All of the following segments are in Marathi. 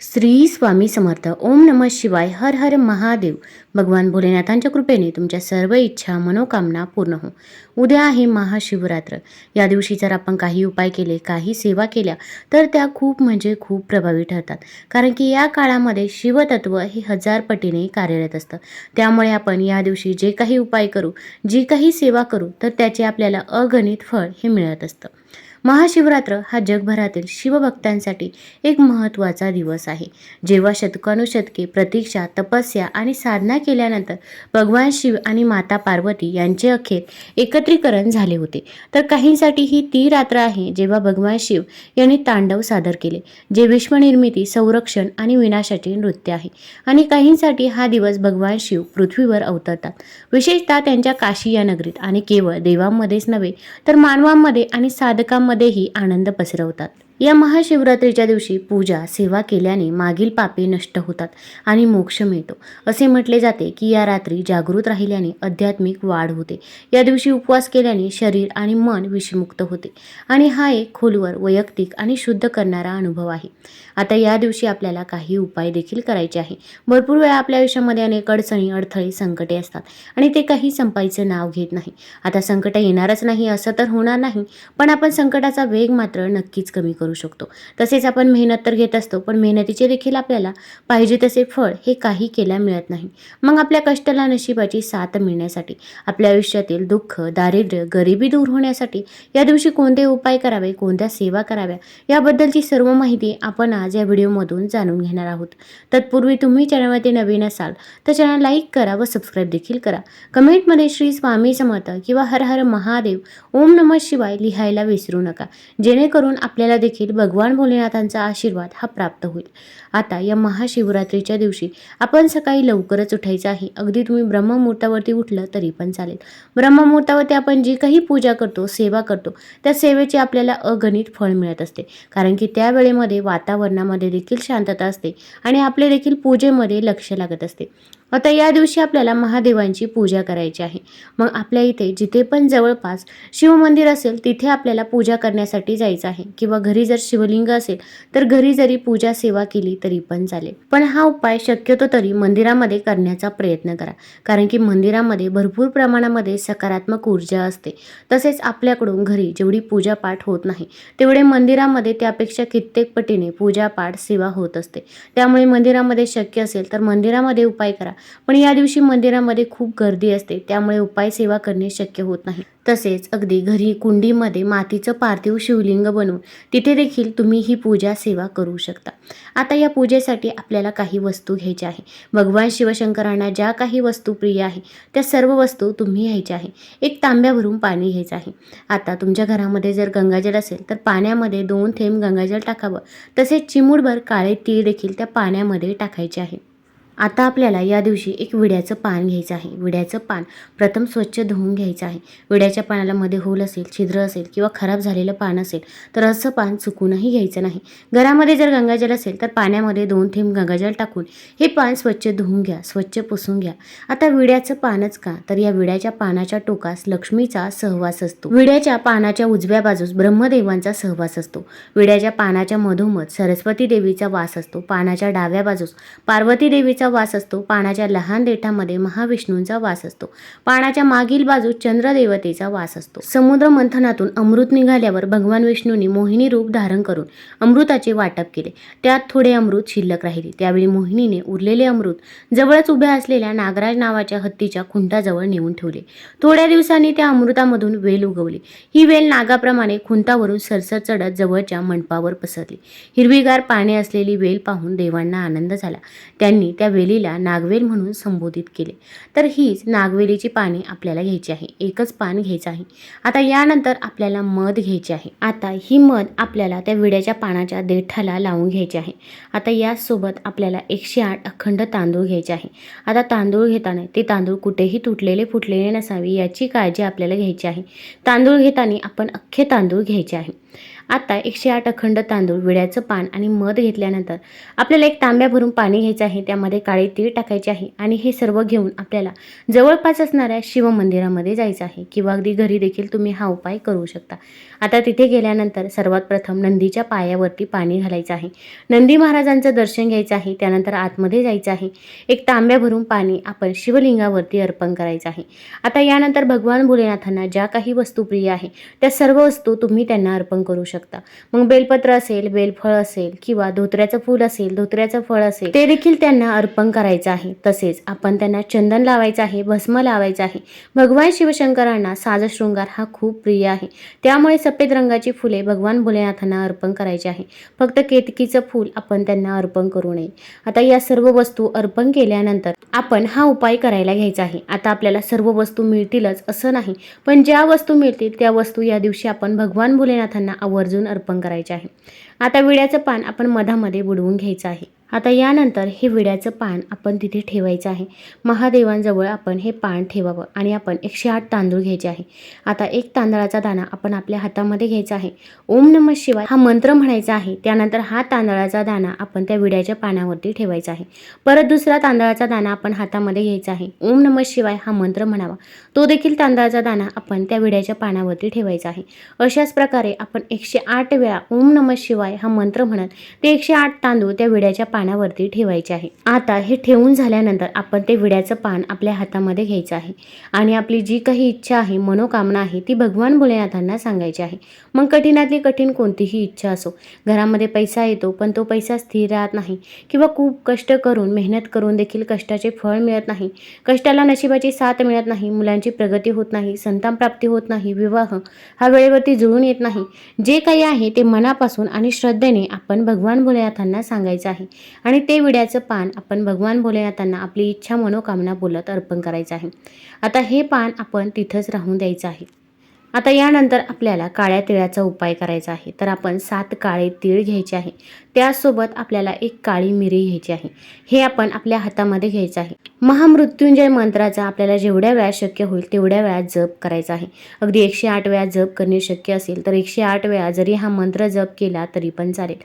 श्री स्वामी समर्थ. ओम नमः शिवाय. हर हर महादेव. भगवान भोलेनाथांच्या कृपेने तुमच्या सर्व इच्छा मनोकामना पूर्ण हो. उद्या आहे महाशिवरात्र. या दिवशी जर आपण काही उपाय केले काही सेवा केल्या तर त्या खूप म्हणजे खूप प्रभावी ठरतात. कारण की या काळामध्ये शिवतत्व हे हजार पटीने कार्यरत असतं. त्यामुळे आपण या दिवशी जे काही उपाय करू जी काही सेवा करू तर त्याचे आपल्याला अगणित फळ हे मिळत असतं. महाशिवरात्र हा जगभरातील शिवभक्तांसाठी एक महत्त्वाचा दिवस आहे. जेव्हा शतकानुशतके प्रतीक्षा तपस्या आणि साधना केल्यानंतर भगवान शिव आणि माता पार्वती यांचे अखेर एकत्रीकरण झाले होते. तर काहींसाठी ही ती रात्र आहे जेव्हा भगवान शिव यांनी तांडव सादर केले जे विश्वनिर्मिती संरक्षण आणि विनाशाचे नृत्य आहे. आणि काहींसाठी हा दिवस भगवान शिव पृथ्वीवर अवतरतात. विशेषतः त्यांच्या काशी या नगरीत. आणि केवळ देवांमध्येच नव्हे तर मानवांमध्ये आणि साधकांमध्ये साधकांमध्येही आनंद पसरवतात. या महाशिवरात्रीच्या दिवशी पूजा सेवा केल्याने मागील पापे नष्ट होतात आणि मोक्ष मिळतो. असे म्हटले जाते की या रात्री जागृत राहिल्याने आध्यात्मिक वाढ होते. या दिवशी उपवास केल्याने शरीर आणि मन विषमुक्त होते. आणि हा एक खोलवर वैयक्तिक आणि शुद्ध करणारा अनुभव आहे. आता या दिवशी आपल्याला काही उपाय देखील करायचे आहे. भरपूर वेळा आपल्या आयुष्यामध्ये अनेक अडचणी अडथळे संकटे असतात. आणि ते काही संपायचं नाव घेत नाही. आता संकट येणारच नाही असं तर होणार नाही. पण आपण संकटाचा वेग मात्र नक्कीच कमी करू. शकतो. तसेच आपण मेहनत तर घेत असतो पण मेहनतीचे देखील आपल्याला पाहिजे तसे फळ हे काही केल्या मिळत नाही. मग आपल्या कष्टाला नशिबाची साथ मिळण्यासाठी आपल्या आयुष्यातील दुःख दारिद्र्य गरिबी दूर होण्यासाठी या दिवशी कोणते उपाय करावे कोणत्या सेवा कराव्या याबद्दलची सर्व माहिती आपण आज या व्हिडिओमधून जाणून घेणार आहोत. तत्पूर्वी तुम्ही चॅनलवरती नवीन असाल तर चॅनल लाईक करा व सबस्क्राईब देखील करा. कमेंटमध्ये श्री स्वामी समर्थ किंवा हर हर महादेव ओम नमः शिवाय लिहायला विसरू नका. जेणेकरून आपल्याला देखील भगवान भोलेनाथांचा आशीर्वाद हा प्राप्त होईल. आता या महाशिवरात्रीच्या दिवशी आपण सकाळी लवकरच उठायचं आहे. अगदी तुम्ही ब्रह्ममुहूर्तावरती उठलं तरी पण चालेल. ब्रह्ममुहूर्तावरती आपण जी काही पूजा करतो सेवा करतो त्या सेवेचे आपल्याला अगणित फळ मिळत असते. कारण की त्या वेळेमध्ये वातावरणामध्ये देखील शांतता असते आणि आपले देखील पूजेमध्ये लक्ष लागत असते. आता या दिवशी आपल्याला महादेवांची पूजा करायची आहे. मग आपल्या इथे जिथे पण जवळपास शिवमंदिर असेल तिथे आपल्याला पूजा करण्यासाठी जायचं आहे. किंवा घरी जर शिवलिंग असेल तर घरी जरी पूजा सेवा केली तरी पण चालेल. पण हा उपाय शक्यतो तरी मंदिरामध्ये करण्याचा प्रयत्न करा. कारण की मंदिरामध्ये भरपूर प्रमाणामध्ये सकारात्मक ऊर्जा असते. तसेच आपल्याकडून घरी जेवढी पूजापाठ होत नाही तेवढे मंदिरामध्ये त्यापेक्षा कित्येक पटीने पूजापाठ सेवा होत असते. त्यामुळे मंदिरामध्ये शक्य असेल तर मंदिरामध्ये उपाय करा. पण या दिवशी मंदिरामध्ये खूप गर्दी असते त्यामुळे उपाय सेवा करणे शक्य होत नाही. तसेच अगदी घरी कुंडीमध्ये मातीचं पार्थिव शिवलिंग बनवून तिथे देखील तुम्ही ही पूजा सेवा करू शकता. आता या पूजेसाठी आपल्याला काही वस्तू घ्यायच्या आहे. भगवान शिवशंकरांना ज्या काही वस्तू प्रिय आहे त्या सर्व वस्तू तुम्ही घ्यायच्या आहे. एक तांब्याभरून पाणी घ्यायचं आहे. आता तुमच्या घरामध्ये जर गंगाजल असेल तर पाण्यामध्ये दोन थेंब गंगाजल टाकावं. तसेच चिमूडभर काळे तीळ देखील त्या पाण्यामध्ये टाकायचे आहे. आता आपल्याला या दिवशी एक विड्याचं पान घ्यायचं आहे. विड्याचं पान प्रथम स्वच्छ धुवून घ्यायचं आहे. विड्याच्या पानाला मध्ये होल असेल छिद्र असेल किंवा खराब झालेलं पान असेल तर असं पान चुकूनही घ्यायचं नाही. घरामध्ये जर गंगाजल असेल तर पाण्यामध्ये दोन थेंब गंगाजल टाकून हे पान स्वच्छ धुवून घ्या स्वच्छ पुसून घ्या. आता विड्याचं पानच का? तर या विड्याच्या पानाच्या टोकास लक्ष्मीचा सहवास असतो. विड्याच्या पानाच्या उजव्या बाजूस ब्रह्मदेवांचा सहवास असतो. विड्याच्या पानाच्या मधोमध सरस्वती देवीचा वास असतो. पानाच्या डाव्या बाजूस पार्वती देवीचा वास असतो. पानाच्या लहान देठामध्ये महाविष्णूंचा वास असतो. पानाच्या मागील बाजू चंद्रदेवतेचा वास असतो. समुद्र मंथनातून अमृत निघाल्यावर भगवान विष्णूंनी मोहिनी रूप धारण करून अमृताचे वाटप केले. त्यात थोडे अमृत शिल्लक राहिले. त्यावेळी मोहिनीने उरलेले अमृत जवळच उभ्या असलेल्या नागराज नावाच्या हत्तीच्या खुंटाजवळ नेऊन ठेवले. थोड्या दिवसांनी त्या अमृतामधून वेल उगवली. ही वेल नागाप्रमाणे खुंटावरून सरसर चढत जवळच्या मंडपावर पसरली. हिरवीगार पाने असलेली वेल पाहून देवांना आनंद झाला. त्यांनी त्या वेलीला नागवेल म्हणून संबोधित केले. तर हीच नागवेलीची पाने आपल्याला घ्यायची आहे. एकच पान घ्यायचं आहे. आता यानंतर आपल्याला मध घ्यायची आहे. आता ही मध आपल्याला त्या विड्याच्या पानाच्या देठाला लावून घ्यायची आहे. आता याचसोबत आपल्याला एकशे आठ अखंड तांदूळ घ्यायचे आहे. आता तांदूळ घेताना ते तांदूळ कुठेही तुटलेले फुटलेले नसावे याची काळजी आपल्याला घ्यायची आहे. तांदूळ घेताना आपण अख्खे तांदूळ घ्यायचे आहे. आता एकशे आठ अखंड तांदूळ विड्याचं पान आणि मध घेतल्यानंतर आपल्याला एक तांब्या भरून पाणी घ्यायचं आहे. त्यामध्ये काळे तीळ टाकायचे आहे आणि हे सर्व घेऊन आपल्याला जवळपास असणाऱ्या शिवमंदिरामध्ये जायचं आहे किंवा अगदी घरी देखील तुम्ही हा उपाय करू शकता. आता तिथे गेल्यानंतर सर्वात प्रथम नंदीच्या पायावरती पाणी घालायचं आहे. नंदी महाराजांचं दर्शन घ्यायचं आहे. त्यानंतर आतमध्ये जायचं आहे. एक तांब्या भरून पाणी आपण शिवलिंगावरती अर्पण करायचं आहे. आता यानंतर भगवान भोलेनाथांना ज्या काही वस्तू प्रिय आहे त्या सर्व वस्तू तुम्ही त्यांना अर्पण करू शकता. मग बेलपत्र असेल बेलफळ असेल किंवा धोत्र्याचं फूल असेल धोत्र्याचं फळ असेल ते देखील त्यांना अर्पण करायचं आहे. तसेच आपण त्यांना चंदन लावायचं आहे भस्म लावायचं आहे. भगवान शिवशंकरांना साजशृंगार हा खूप प्रिय आहे. त्यामुळे सफेद रंगाची फुले भगवान भोलेनाथांना अर्पण करायची आहे. फक्त केतकीचं फूल आपण त्यांना अर्पण करू नये. आता या सर्व वस्तू अर्पण केल्यानंतर आपण हा उपाय करायला घ्यायचा आहे. आता आपल्याला सर्व वस्तू मिळतीलच असं नाही. पण ज्या वस्तू मिळतील त्या वस्तू या दिवशी आपण भगवान भोलेनाथांना आवर्जून अर्पण करायचे आहे. आता विड्याचं पान आपण मधामध्ये बुडवून घ्यायचं आहे. आता यानंतर हे विड्याचं पान आपण तिथे ठेवायचं आहे. महादेवांजवळ आपण हे पान ठेवावं आणि आपण एकशे आठ तांदूळ घ्यायचे आहे. आता एक तांदळाचा दाणा आपण आपल्या हातामध्ये घ्यायचा आहे. ओम नम शिवाय हा मंत्र म्हणायचा आहे. त्यानंतर हा तांदळाचा दाणा आपण त्या विड्याच्या पानावरती ठेवायचा आहे. परत दुसरा तांदळाचा दाणा आपण हातामध्ये घ्यायचा आहे. ओम नम शिवाय हा मंत्र म्हणावा. तो देखील तांदळाचा दाणा आपण त्या विड्याच्या पानावरती ठेवायचा आहे. अशाच प्रकारे आपण एकशे आठ वेळा ओम नम शिवाय हा मंत्र म्हणत ते एकशे आठ तांदूळ त्या विड्याच्या पानावरती ठेवायचे आहे. आता हे ठेवून झाल्यानंतर आपण ते विड्याचं पान आपल्या हातामध्ये घ्यायचं आहे. आणि आपली जी काही इच्छा आहे मनोकामना आहे ती भगवान भोलेनाथांना सांगायची आहे. मग कठीणातली कठीण कोणतीही इच्छा असो घरामध्ये पैसा येतो पण तो पैसा स्थिर राहत नाही. किंवा खूप कष्ट करून मेहनत करून देखील कष्टाचे फळ मिळत नाही. कष्टाला नशिबाची साथ मिळत नाही मुलांची प्रगती होत नाही संतान प्राप्ती होत नाही विवाह हा वेळेवरती जुळून येत नाही. जे काही आहे ते मनापासून आणि श्रद्धेने आपण भगवान भोलेनाथांना सांगायचं आहे. आणि ते विड्याचं पान आपण भगवान भोलेनाथांना आपली इच्छा मनोकामना बोलत अर्पण करायचं आहे. आता हे पान आपण तिथंच राहून द्यायचं आहे. आता यानंतर आपल्याला काळ्या तिळाचा उपाय करायचा आहे. तर आपण सात काळे तीळ घ्यायचे आहे. त्यासोबत आपल्याला एक काळी मिरी घ्यायची आहे. हे आपण आपल्या हातामध्ये घ्यायचं आहे. महामृत्युंजय मंत्राचा आपल्याला जेवढ्या वेळा शक्य होईल तेवढ्या वेळा जप करायचा आहे. अगदी एकशे आठ वेळा जप करणे शक्य असेल तर एकशे आठ वेळा जरी हा मंत्र जप केला तरी पण चालेल.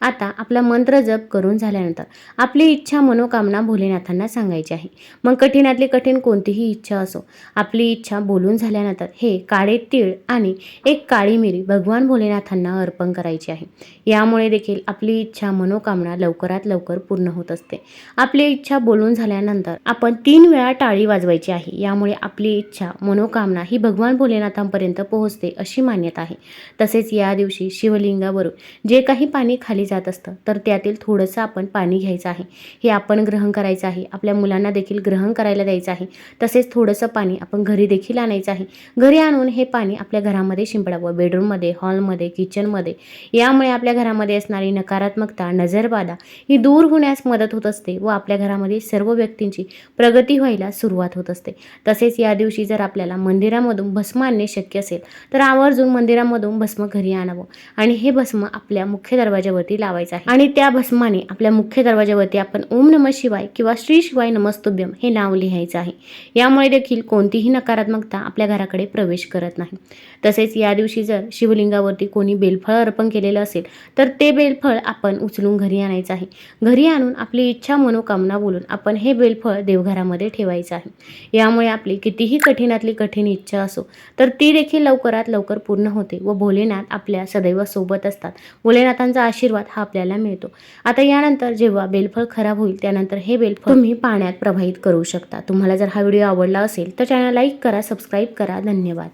आता आपला मंत्र जप करून झाल्यानंतर आपली इच्छा मनोकामना भोलेनाथांना सांगायची आहे. मग कठीणातली कठीण कोणतीही इच्छा असो आपली इच्छा बोलून झाल्यानंतर हे काळे तीळ आणि एक काळी मिरी भगवान भोलेनाथांना अर्पण करायची आहे. यामुळे देखील आपली इच्छा मनोकामना लवकरात लवकर पूर्ण होत असते. आपली इच्छा बोलून झाल्यानंतर आपण तीन वेळा टाळी वाजवायची आहे. यामुळे आपली इच्छा मनोकामना ही भगवान भोलेनाथांपर्यंत पोहोचते अशी मान्यता आहे. तसेच या दिवशी शिवलिंगावरून जे काही पाणी खाली जात असतं तर त्यातील थोडंसं आपण पाणी घ्यायचं आहे. हे आपण ग्रहण करायचं आहे. आपल्या मुलांना देखील ग्रहण करायला द्यायचं आहे. तसेच थोडंसं पाणी आपण घरी देखील आणायचं आहे. घरी आणून हे पाणी आपल्या घरामध्ये शिंपडावं बेडरूममध्ये हॉलमध्ये किचनमध्ये यामुळे आपल्या घरामध्ये असणारी नकारात्मकता नजरबाधा ही दूर होण्यास मदत होत असते व आपल्या घरामध्ये सर्व व्यक्तींची प्रगती व्हायला सुरुवात होत असते. तसेच या दिवशी जर आपल्याला मंदिरामधून भस्म आणणे शक्य असेल तर आवर्जून मंदिरामधून भस्म घरी आणावं आणि हे भस्म आपल्या मुख्य दरवाजावरती लावायचं आहे. आणि त्या भस्माने आपल्या मुख्य दरवाजावरती आपण ओम नम शिवाय किंवा श्री शिवाय नमस्तुभ्यम हे नाव लिहायचं आहे. यामुळे देखील कोणतीही नकारात्मकता आपल्या घराकडे प्रवेश करत नाही. तसेच या दिवशी जर शिवलिंगावरती कोणी बेलफळ अर्पण केलेलं असेल तर ते बेलफळ आपण उचलून घरी आणायचं आहे. घरी आणून आपली इच्छा मनोकामना बोलून आपण हे बेलफळ देवघरामध्ये ठेवायचं आहे. यामुळे आपली कितीही कठीणातली कठीण इच्छा असो तर ती देखील लवकरात लवकर पूर्ण होते व भोलेनाथ आपल्या सदैव सोबत असतात. भोलेनाथांचा आशीर्वाद हा आपल्याला मिळतो. आता यानंतर जेव्हा बेलफळ खराब होईल त्यानंतर हे बेलफळ तुम्ही पाण्यात प्रवाहित करू शकता. तुम्हाला जर हा व्हिडिओ आवडला असेल तर चॅनल लाईक करा सबस्क्राईब करा. धन्यवाद.